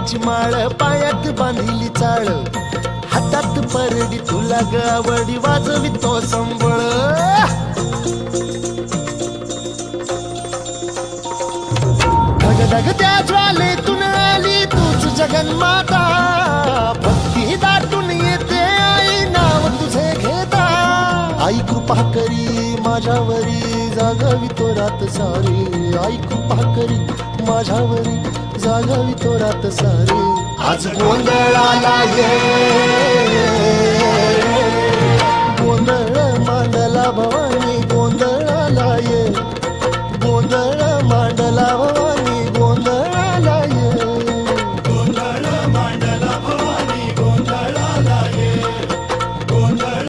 माझी माळ पायात बांधिली चाळ. हातात परडी तुला गावडी वाजवी तो संबळ. ढग त्या ज्वालेतून आली तूच जगन्माता. भक्ती दाटून येते आई नाव तुझे घेता. आई कृपा करी माझ्यावरी. जागावी तो रात सारी. आई कृपा करी माझ्यावरी. जागावी तो रात सारी. आज गोंधळाला ये.